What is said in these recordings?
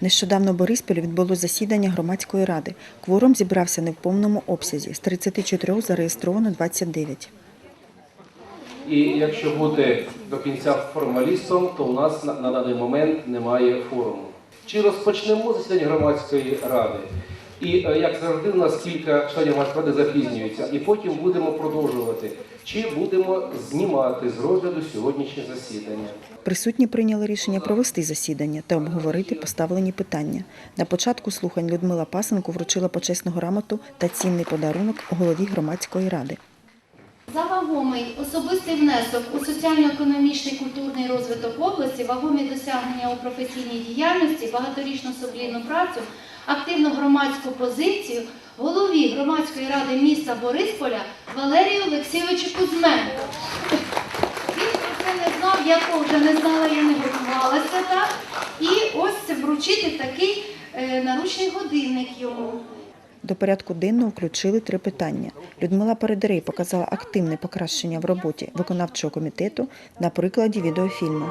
Нещодавно в Борисполі відбулося засідання громадської ради. Кворум зібрався не в повному обсязі. З 34 зареєстровано 29. І якщо бути до кінця формалістом, то у нас на, на даний момент немає форуму. Чи розпочнемо засідання громадської ради? І е, як завжди, у нас кілька членів ради запізнюються, і потім будемо продовжувати. Чи будемо знімати з розгляду сьогоднішнє засідання? Присутні прийняли рішення провести засідання та обговорити поставлені питання. На початку слухань Людмила Пасенко вручила почесну грамоту та цінний подарунок голові громадської ради. За вагомий особистий внесок у соціально-економічний культурний розвиток області, вагомі досягнення у професійній діяльності, багаторічну сумлінну працю, активну громадську позицію голові громадської ради міста Борисполя Валерію Олексійовичу Кузьменко. Він про це не знав, я теж не знала, я не готувалася так. І ось вручити такий е, наручний годинник йому. До порядку денного включили три питання. Людмила Передерей показала активне покращення в роботі виконавчого комітету на прикладі відеофільму.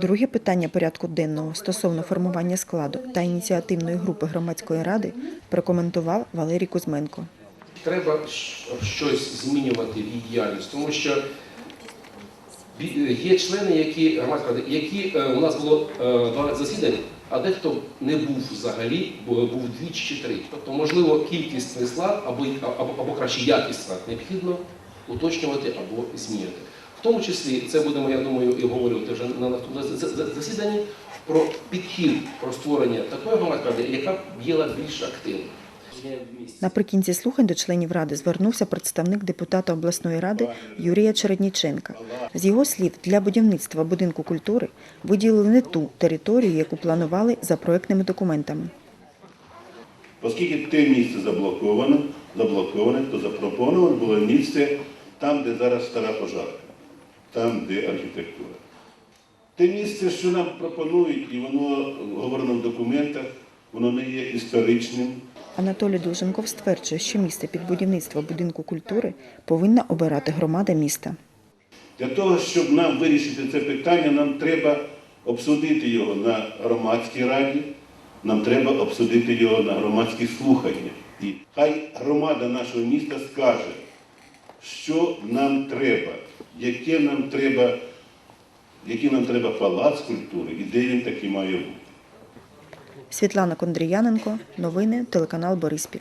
Друге питання порядку денного стосовно формування складу та ініціативної групи громадської ради прокоментував Валерій Кузьменко. Треба щось змінювати в її діяльність, тому що є члени, які громадської які е, у нас було е, 12 засідань, а дехто не був взагалі, бо був двічі чи три. Тобто, можливо, кількісний склад або, або, або краще якість склад необхідно уточнювати або змінювати. В тому числі це будемо, я думаю, і обговорювати вже на наступному за- за- засіданні про підхід про створення такої громадської ради, яка б діяла більш активно. Наприкінці слухань до членів ради звернувся представник депутата обласної ради Юрія Чередніченка. З його слів, для будівництва будинку культури виділили не ту територію, яку планували за проектними документами. Оскільки те місце заблоковано, заблоковане, то запропоновано було місце там, де зараз стара пожарка, там, де архітектура. Те місце, що нам пропонують, і воно говорено в документах, воно не є історичним. Анатолій Долженков стверджує, що місце під будівництво будинку культури повинна обирати громада міста. Для того, щоб нам вирішити це питання, нам треба обсудити його на громадській раді, нам треба обсудити його на громадських слуханнях. І хай громада нашого міста скаже, що нам треба, яке нам треба, який нам треба палац культури і де він таки має бути. Світлана Кондріяненко, новини, телеканал Бориспіль.